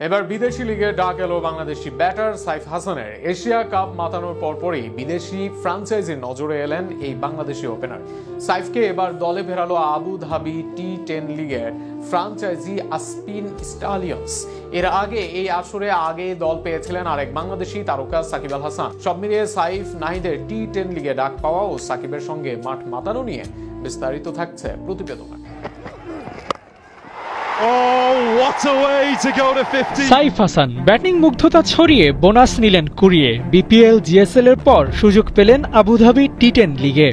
এবার বিদেশি লিগে ডাক এলো বাংলাদেশি ব্যাটার সাইফ হাসানের। এশিয়া কাপ মাতানোর পরপরই বিদেশি ফ্রাঞ্চাইজির নজরে এলেন এই বাংলাদেশি ওপেনার। সাইফকে এবার দলে ফেরালো আবু ধাবি টি টেন লিগের ফ্রাঞ্চাইজি আসপিন স্টালিয়ন্স। এর আগে এই আসরে আগে দল পেয়েছিলেন আরেক বাংলাদেশি তারকা সাকিব আল হাসান। সব মিলিয়ে সাইফ নাহিদের টি টেন লিগে ডাক পাওয়া ও সাকিবের সঙ্গে মাঠ মাতানো নিয়ে বিস্তারিত থাকছে প্রতিবেদনে। What a way to go to 50. Saif Hasan, batting মুগ্ধতা ছড়িয়ে বোনাস নিলেন কুড়িয়ে। বিপিএল জিএসএল এর পর সুযোগ পেলেন আবুধাবি টি টেন লিগে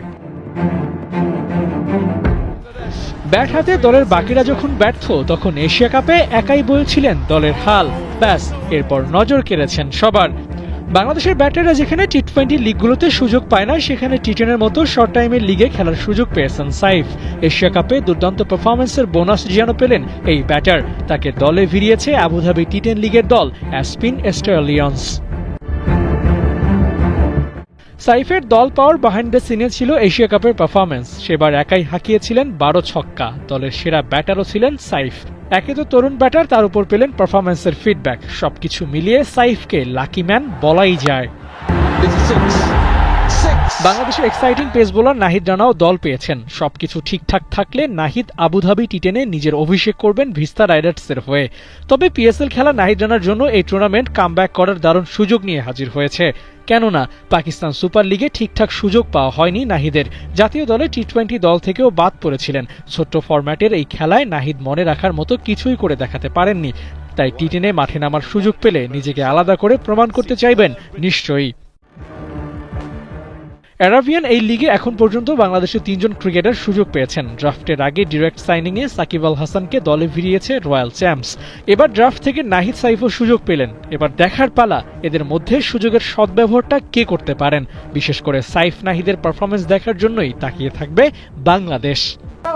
ব্যাট হাতে দলের বাকিরা যখন ব্যর্থ, তখন এশিয়া কাপে একাই বলছিলেন দলের হাল। ব্যাস, এরপর নজর কেড়েছেন সবার। বাংলাদেশের ব্যাটাররা যেখানে টি টোয়েন্টি লিগগুলোতে সুযোগ পায় না, সেখানে টি টেনের মতো শর্ট টাইমের লিগে খেলার সুযোগ পেয়েছেন সাইফ। এশিয়া কাপে দুর্দান্ত পারফরমেন্সের বোনাস যেন পেলেন এই ব্যাটার তাকে দলে ভিড়িয়েছে আবুধাবি টি টেন লিগের দল অ্যাসপিন এস্টারলিয়ন্স সাইফের দল পাওয়ার বাহাইন্ড দ্য সিনে ছিল এশিয়া কাপের পারফরমেন্স সেবার একাই হাঁকিয়েছিলেন বারো ছক্কা। দলের সেরা ব্যাটারও ছিলেন সাইফ। একে তো তরুণ ব্যাটার, তার উপর পেলেন পারফরমেন্সের ফিডব্যাক সবকিছু মিলিয়ে সাইফকে লাকি ম্যান বলাই যায়। বাংলাদেশের এক্সাইটিং পেস বোলার নাহিদ রানাও দল পেয়েছেন। সবকিছু ঠিকঠাক থাকলে নাহিদ আবুধাবি টি টেনে নিজের অভিষেক করবেন ভিস্তা রাইডার্সের হয়ে। তবে পিএসএল খেলা নাহিদ রানার জন্য এই টুর্নামেন্ট কামব্যাক করার দারুণ সুযোগ নিয়ে হাজির হয়েছে। কেননা পাকিস্তান সুপার লিগে ঠিকঠাক সুযোগ পাওয়া হয়নি নাহিদের। জাতীয় দলে টি টোয়েন্টি দল থেকেও বাদ পড়েছিলেন। ছোট্ট ফরম্যাটের এই খেলায় নাহিদ মনে রাখার মতো কিছুই করে দেখাতে পারেননি। তাই টি টেনে মাঠে নামার সুযোগ পেলে নিজেকে আলাদা করে প্রমাণ করতে চাইবেন নিশ্চয়ই। অ্যারাবিয়ান এই লিগে এখন পর্যন্ত বাংলাদেশের তিনজন ক্রিকেটার সুযোগ পেয়েছেন। ড্রাফটের আগে ডিরেক্ট সাইনিংয়ে সাকিব আল হাসানকে দলে ভিড়িয়েছে রয়্যাল চ্যাম্পস। এবার ড্রাফট থেকে নাহিদ সাইফও সুযোগ পেলেন। এবার দেখার পালা, এদের মধ্যে সুযোগের সদ্ব্যবহারটা কে করতে পারেন? বিশেষ করে সাইফ নাহিদের পারফরমেন্স দেখার জন্যই তাকিয়ে থাকবে বাংলাদেশ।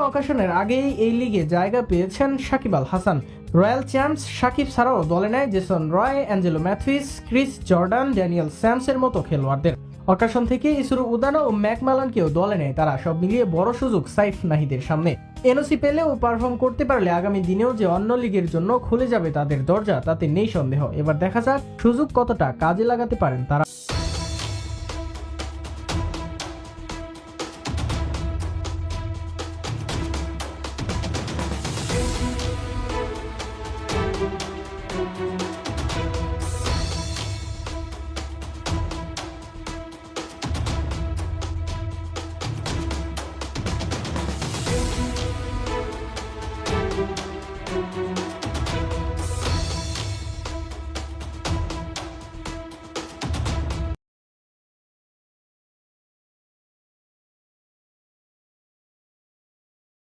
অকাশনের আগেই এই লিগে জায়গা পেয়েছেন সাকিব আল হাসান। রয়্যাল চ্যাম্পস সাকিব ছাড়াও দলে নেয় Jason Roy, Angelo Mathews, Chris Jordan, Daniel স্যামসের মতো খেলোয়াড়দের। অকাশন থেকে ইসরো উদানা ও ম্যাকমালানকেও দলে নেয় তারা। সব মিলিয়ে বড় সুযোগ সাইফ নাহিদের সামনে। এনওসি পেলে ও পারফর্ম করতে পারলে আগামী দিনেও যে অন্য লিগের জন্য খুলে যাবে তাদের দরজা, তাতে নেই সন্দেহ। এবার দেখা যাক সুযোগ কতটা কাজে লাগাতে পারেন তারা।